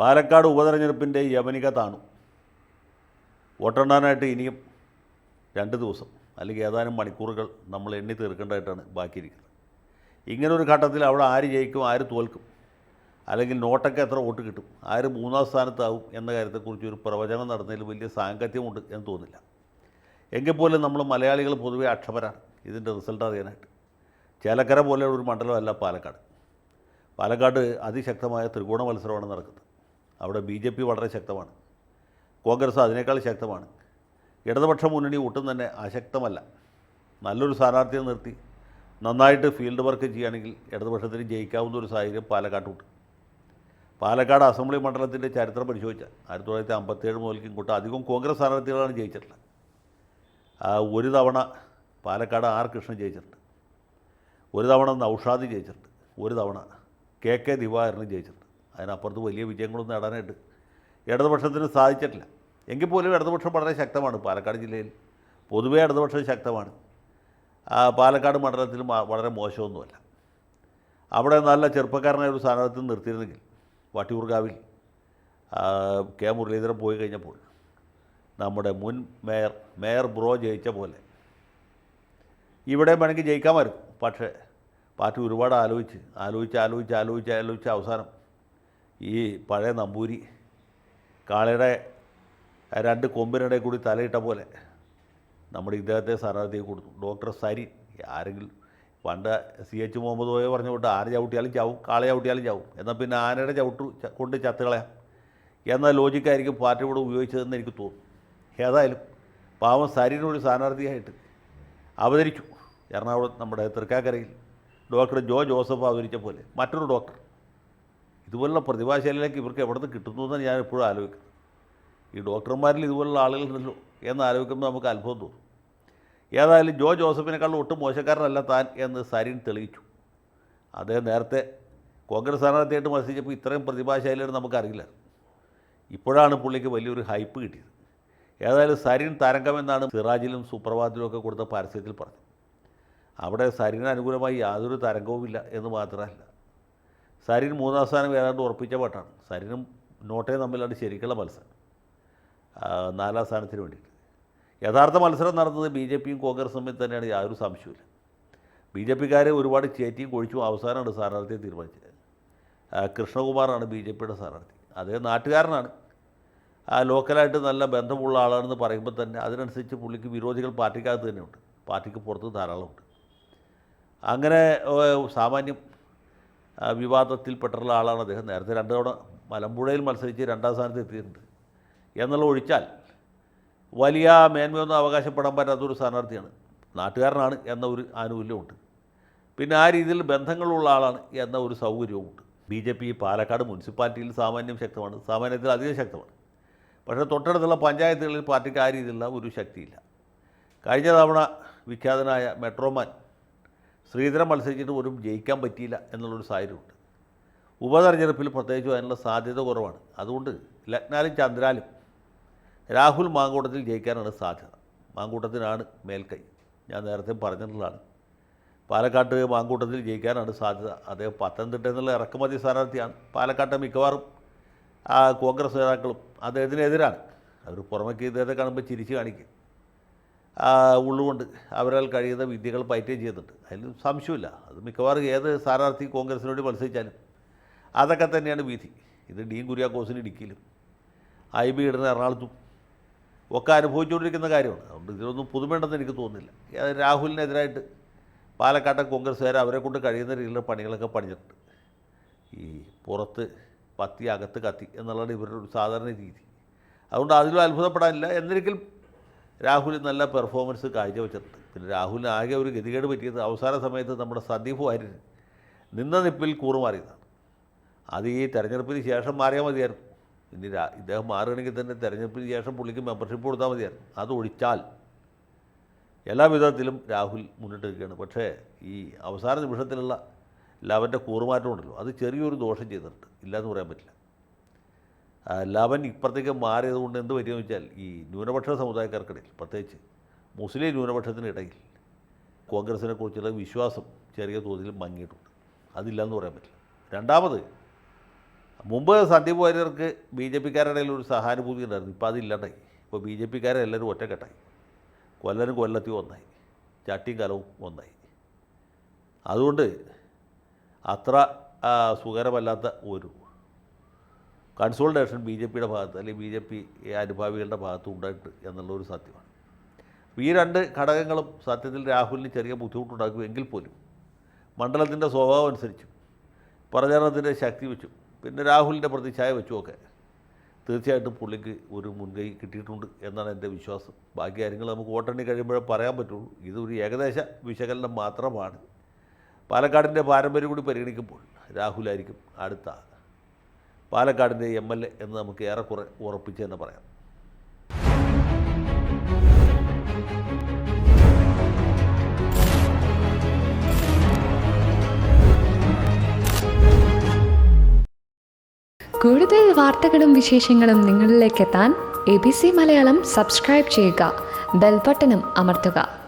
പാലക്കാട് ഉപതെരഞ്ഞെടുപ്പിന്റെ യമനിക താണു. വോട്ടെണ്ണാനായിട്ട് ഇനിയും രണ്ട് ദിവസം അല്ലെങ്കിൽ ഏതാനും മണിക്കൂറുകൾ നമ്മൾ എണ്ണി തീർക്കേണ്ടതായിട്ടാണ് ബാക്കിയിരിക്കുന്നത്. ഇങ്ങനൊരു ഘട്ടത്തിൽ അവിടെ ആര് ജയിക്കും ആര് തോൽക്കും അല്ലെങ്കിൽ നോട്ടൊക്കെ എത്ര വോട്ട് കിട്ടും ആര് മൂന്നാം സ്ഥാനത്താവും എന്ന കാര്യത്തെക്കുറിച്ച് ഒരു പ്രവചനം നടന്നതിൽ വലിയ സാങ്കത്യമുണ്ട് എന്ന് തോന്നില്ല. എങ്കിൽ പോലും നമ്മൾ മലയാളികൾ പൊതുവെ അക്ഷമരാണ് ഇതിന്റെ റിസൾട്ട് അറിയാനായിട്ട്. ചേലക്കര പോലെയുള്ള ഒരു മണ്ഡലമല്ല പാലക്കാട്. പാലക്കാട് അതിശക്തമായ ത്രികോണ മത്സരമാണ് നടക്കുന്നത്. അവിടെ ബി ജെ പി വളരെ ശക്തമാണ്. കോൺഗ്രസ് അതിനേക്കാൾ ശക്തമാണ്. ഇടതുപക്ഷ മുന്നണി ഒട്ടും തന്നെ അശക്തമല്ല. നല്ലൊരു സ്ഥാനാർത്ഥിയെ നിർത്തി. നന്നായിട്ട് ഫീൽഡ് വർക്ക് ചെയ്യുകയാണെങ്കിൽ ഇടതുപക്ഷത്തിന് ജയിക്കാവുന്ന ഒരു സാഹചര്യം പാലക്കാട്ടുണ്ട്. പാലക്കാട് അസംബ്ലി മണ്ഡലത്തിന്റെ ചരിത്രം പരിശോധിച്ചാൽ ആയിരത്തി തൊള്ളായിരത്തി അമ്പത്തേഴ് മുതൽക്ക് ഇങ്ങോട്ട് അധികം കോൺഗ്രസ് സ്ഥാനാർത്ഥികളാണ് ജയിച്ചിട്ടുള്ളത്. ഒരു തവണ പാലക്കാട് ആർ കൃഷ്ണൻ ജയിച്ചിട്ടുണ്ട്. ഒരു തവണ നൗഷാദ് ജയിച്ചിട്ടുണ്ട്. ഒരു തവണ കെ കെ ദിവാകരനും ജയിച്ചിട്ടുണ്ട്. അതിനപ്പുറത്ത് വലിയ വിജയങ്ങളൊന്നും നേടാനായിട്ട് ഇടതുപക്ഷത്തിന് സാധിച്ചിട്ടില്ല. എങ്കിൽ പോലും ഇടതുപക്ഷം വളരെ ശക്തമാണ് പാലക്കാട് ജില്ലയിൽ. പൊതുവേ ഇടതുപക്ഷം ശക്തമാണ്. പാലക്കാട് മണ്ഡലത്തിൽ വളരെ മോശമൊന്നുമല്ല. അവിടെ നല്ല ചെറുപ്പക്കാരനായ ഒരു സ്ഥാനാർത്ഥി നിർത്തിയിരുന്നെങ്കിൽ വട്ടിയൂർക്കാവിൽ ആ, കെ മുരളീധരൻ പോയി കഴിഞ്ഞപ്പോൾ നമ്മുടെ മുൻ മേയർ മേയർ ബ്രോ ജയിച്ച പോലെ. ഇവിടെ വേണമെങ്കിൽ ജയിക്കാമായിരുന്നു. പക്ഷേ പാർട്ടി ഒരുപാട് ആലോചിച്ച് ആലോചിച്ച് ആലോചിച്ച് ആലോചിച്ച് ആലോചിച്ച് അവസാനം ഈ പഴയ നമ്പൂരി കാളയുടെ രണ്ട് കൊമ്പിനിടെ കൂടി തലയിട്ട പോലെ നമ്മുടെ ഇദ്ദേഹത്തെ സ്ഥാനാർത്ഥിയെ കൊടുത്തു. ഡോക്ടർ സരി ആരെങ്കിലും പണ്ട് സി എച്ച് മുഹമ്മദ് പോയ പറഞ്ഞ കൊണ്ട് ആന ചവിട്ടിയാലും ചാവും കാള ചവിട്ടിയാലും ചാവും. എന്നാൽ പിന്നെ ആനയുടെ ചവിട്ടു കൊണ്ട് ചത്തുകളയാം. എന്ന ലോജിക്കായിരിക്കും പാർട്ടി ഇവിടെ ഉപയോഗിച്ചതെന്ന് എനിക്ക് തോന്നുന്നു. ഏതായാലും പാവം സരിനൊരു സ്ഥാനാർത്ഥിയായിട്ട് അവതരിച്ചു. എറണാകുളം നമ്മുടെ തൃക്കാക്കരയിൽ ഡോക്ടർ ജോ ജോസഫ് അവതരിച്ച പോലെ മറ്റൊരു ഡോക്ടർ ഇതുപോലുള്ള പ്രതിഭാശാലിലേക്ക് ഇവർക്ക് എവിടെ നിന്ന് കിട്ടുന്നു എന്ന് ഞാൻ എപ്പോഴും ആലോചിക്കുന്നത്. ഈ ഡോക്ടർമാരിൽ ഇതുപോലുള്ള ആളുകളുണ്ടല്ലോ എന്ന് ആലോചിക്കുമ്പോൾ നമുക്ക് അത്ഭുതം തോന്നും. ഏതായാലും ജോ ജോസഫിനേക്കാളും ഒട്ടും മോശക്കാരനല്ല താൻ എന്ന് സരിൻ തെളിയിച്ചു. അദ്ദേഹം നേരത്തെ കോൺഗ്രസ് സ്ഥാനാർത്ഥിയായിട്ട് മത്സരിച്ചപ്പോൾ ഇത്രയും പ്രതിഭാശാലിയാണ് നമുക്കറിയില്ല ഇപ്പോഴാണ് പുള്ളിക്ക് വലിയൊരു ഹൈപ്പ് കിട്ടിയത്. ഏതായാലും സരിൻ തരംഗമെന്നാണ് സിറാജിലും സുപ്രഭാതിലും ഒക്കെ കൊടുത്ത പരസ്യത്തിൽ പറഞ്ഞു അവിടെ സരിന് അനുകൂലമായി യാതൊരു തരംഗവുമില്ല എന്ന് മാത്രമല്ല. സരിൻ മൂന്നാം സ്ഥാനം ഏതാണ്ട് ഉറപ്പിച്ച പാട്ടാണ്. സരിനും നോട്ടയും തമ്മിലാണ് ശരിക്കുള്ള മത്സരം. നാലാം സ്ഥാനത്തിന് വേണ്ടിയിട്ട്. യഥാർത്ഥ മത്സരം നടന്നത് ബി ജെ പിയും കോൺഗ്രസും തമ്മിൽ തന്നെയാണ് യാതൊരു സംശയമില്ല ബി ജെ പിക്കാരെ ഒരുപാട് ചേറ്റിയും കൊഴിച്ചും അവസാനമാണ് സ്ഥാനാർത്ഥിയെ തീരുമാനിച്ചത്. കൃഷ്ണകുമാറാണ് ബി ജെ പിയുടെ സ്ഥാനാർത്ഥി. അദ്ദേഹം നാട്ടുകാരനാണ്. ആ ലോക്കലായിട്ട് നല്ല ബന്ധമുള്ള ആളാണെന്ന് പറയുമ്പോൾ തന്നെ അതിനനുസരിച്ച് പുള്ളിക്ക് വിരോധികൾ പാർട്ടിക്കകത്ത് തന്നെയുണ്ട്. പാർട്ടിക്ക് പുറത്ത് ധാരാളമുണ്ട്. അങ്ങനെ സാമാന്യം വിവാദത്തിൽപ്പെട്ടുള്ള ആളാണ് അദ്ദേഹം. നേരത്തെ രണ്ട് തവണ മലമ്പുഴയിൽ മത്സരിച്ച് രണ്ടാം സ്ഥാനത്ത് എത്തിയിട്ടുണ്ട്. എന്നുള്ള ഒഴിച്ചാൽ വലിയ മേന്മയൊന്നും അവകാശപ്പെടാൻ പറ്റാത്തൊരു സ്ഥാനാർത്ഥിയാണ്. നാട്ടുകാരനാണ് എന്ന ഒരു ആനുകൂല്യമുണ്ട് പിന്നെ ആ രീതിയിൽ ബന്ധങ്ങളുള്ള ആളാണ് എന്ന ഒരു സൗകര്യവുമുണ്ട്. ബി ജെ പി പാലക്കാട് മുനിസിപ്പാലിറ്റിയിൽ സാമാന്യം ശക്തമാണ്. സാമാന്യത്തിൽ അധികം ശക്തമാണ്. പക്ഷേ തൊട്ടടുത്തുള്ള പഞ്ചായത്തുകളിൽ പാർട്ടിക്ക് ആ രീതിയിലുള്ള ഒരു ശക്തിയില്ല. കഴിഞ്ഞ തവണ വിഖ്യാതനായ മെട്രോമാൻ ശ്രീധരൻ മത്സരിച്ചിട്ട് പോലും ജയിക്കാൻ പറ്റിയില്ല എന്നുള്ളൊരു സാഹചര്യമുണ്ട്. ഉപതെരഞ്ഞെടുപ്പിൽ പ്രത്യേകിച്ചും അതിനുള്ള സാധ്യത കുറവാണ്. അതുകൊണ്ട് ലഗ്നാലും ചന്ദ്രാലും രാഹുൽ മാങ്കൂട്ടത്തിൽ ജയിക്കാനാണ് സാധ്യത. മാങ്കൂട്ടത്തിനാണ് മേൽക്കൈ. ഞാൻ നേരത്തെ പറഞ്ഞിട്ടുള്ളതാണ്. പാലക്കാട്ട് മാങ്കൂട്ടത്തിൽ ജയിക്കാനാണ് സാധ്യത. അദ്ദേഹം പത്തനംതിട്ട എന്നുള്ള ഇറക്കുമതി സ്ഥാനാർത്ഥിയാണ്. പാലക്കാട്ട് മിക്കവാറും ആ കോൺഗ്രസ് നേതാക്കളും അദ്ദേഹത്തിനെതിരാണ്. അവർ പുറമേക്ക് ഇദ്ദേഹത്തെ കാണുമ്പോൾ ചിരിച്ച് കാണിക്കും. ഉള്ളുകൊണ്ട് അവരാൽ കഴിയുന്ന വിദ്യകൾ പയറ്റുകയും ചെയ്യുന്നുണ്ട് അതിൽ സംശയമില്ല. അത് മിക്കവാറും ഏത് സ്ഥാനാർത്ഥി കോൺഗ്രസിനോട് മത്സരിച്ചാലും അതൊക്കെ തന്നെയാണ് വിധി. ഇത് ഡീൻ കുര്യാക്കോസിന് ഇടുക്കിയിലും ഐ ബി ഇടുന്ന എറണാകുളത്തും ഒക്കെ അനുഭവിച്ചുകൊണ്ടിരിക്കുന്ന കാര്യമാണ്. അതുകൊണ്ട് ഇതിലൊന്നും പുതുമയുണ്ടെന്ന് എനിക്ക് തോന്നുന്നില്ല. രാഹുലിനെതിരായിട്ട് പാലക്കാട്ടെ കോൺഗ്രസ്സുകാർ അവരെ കൊണ്ട് കഴിയുന്ന രീതിയിലുള്ള പണികളൊക്കെ പണിഞ്ഞിട്ടുണ്ട് ഈ പുറത്ത് പത്തി അകത്ത് കത്തി എന്നുള്ളതാണ് ഇവരുടെ ഒരു സാധാരണ രീതി. അതുകൊണ്ട് അതിലും അത്ഭുതപ്പെടാനില്ല. എന്നിരിക്കലും രാഹുൽ നല്ല പെർഫോമൻസ് കാഴ്ചവെച്ചിട്ടുണ്ട്. പിന്നെ രാഹുലിന് ആകെ ഒരു ഗതികേട് പറ്റിയത് അവസാന സമയത്ത് നമ്മുടെ സന്ദീപ് വാര്യർ നിന്ന നിപ്പിൽ കൂറുമാറിയതാണ് അത് ഈ തെരഞ്ഞെടുപ്പിന് ശേഷം മാറിയാൽ മതിയായിരുന്നു. ഇനി ഇദ്ദേഹം മാറുകയാണെങ്കിൽ തന്നെ തെരഞ്ഞെടുപ്പിന് ശേഷം പുള്ളിക്ക് മെമ്പർഷിപ്പ് കൊടുത്താൽ മതിയായിരുന്നു. അത് ഒഴിച്ചാൽ എല്ലാ വിധത്തിലും രാഹുൽ മുന്നിട്ട് നിൽക്കുകയാണ്. പക്ഷേ ഈ അവസാന നിമിഷത്തിലുള്ള ലവന്റെ കൂറുമാറ്റം ഉണ്ടല്ലോ. അത് ചെറിയൊരു ദോഷം ചെയ്തിട്ടുണ്ട്. ഇല്ലയെന്ന് പറയാൻ പറ്റില്ല. ലവൻ ഇപ്പുറത്തേക്ക് മാറിയത് കൊണ്ട് എന്ത് പറ്റിയെന്ന് വെച്ചാൽ ഈ ന്യൂനപക്ഷ സമുദായക്കാർക്കിടയിൽ പ്രത്യേകിച്ച് മുസ്ലിം ന്യൂനപക്ഷത്തിനിടയിൽ കോൺഗ്രസിനെ കുറിച്ചുള്ള വിശ്വാസം ചെറിയ തോതിൽ മങ്ങിയിട്ടുണ്ട്. അതില്ലെന്ന് പറയാൻ പറ്റില്ല. രണ്ടാമത് മുമ്പ് സന്ദീപ് വാര്യർക്ക് ബി ജെ പിക്കാരുടെ ഒരു സഹാനുഭൂതി ഉണ്ടായിരുന്നു. ഇപ്പോൾ അതില്ലാണ്ടായി. ഇപ്പോൾ ബി ജെ പിക്കാരെ എല്ലാവരും ഒറ്റക്കെട്ടായി. കൊല്ലനും കൊല്ലത്തി ഒന്നായി. ചട്ടിയും കലവും ഒന്നായി. അതുകൊണ്ട് അത്ര സുഖകരമല്ലാത്ത ഒരു കൺസോൾട്ടേഷൻ ബി ജെ പിയുടെ ഭാഗത്ത് അല്ലെങ്കിൽ ബി ജെ പി അനുഭാവികളുടെ ഭാഗത്ത് ഉണ്ടായിട്ട് എന്നുള്ളൊരു സത്യമാണ്. അപ്പോൾ ഈ രണ്ട് ഘടകങ്ങളും സത്യത്തിൽ രാഹുലിന് ചെറിയ ബുദ്ധിമുട്ടുണ്ടാക്കും എങ്കിൽ പോലും മണ്ഡലത്തിന്റെ സ്വഭാവം അനുസരിച്ചും പ്രചാരണത്തിന്റെ ശക്തി വെച്ചും പിന്നെ രാഹുലിന്റെ പ്രതിച്ഛായ വെച്ചുമൊക്കെ തീർച്ചയായിട്ടും പുള്ളിക്ക് ഒരു മുൻകൈ കിട്ടിയിട്ടുണ്ട് എന്നാണ് എന്റെ വിശ്വാസം. ബാക്കി കാര്യങ്ങൾ നമുക്ക് വോട്ടെണ്ണി കഴിയുമ്പോഴേ പറയാൻ പറ്റുള്ളൂ. ഇതൊരു ഏകദേശ വിശകലനം മാത്രമാണ്. പാലക്കാടിന്റെ പാരമ്പര്യം കൂടി പരിഗണിക്കുമ്പോൾ രാഹുലായിരിക്കും അടുത്ത പാലക്കാടിന്റെ എം എൽ എ എന്ന് നമുക്ക് ഏറെക്കുറെ ഉറപ്പിച്ച് തന്നെ പറയാം. കൂടുതൽ വാർത്തകളും വിശേഷങ്ങളും നിങ്ങളിലേക്ക് എത്താൻ A B C Malayalam subscribe ചെയ്യുക ബെൽബട്ടനും അമർത്തുക.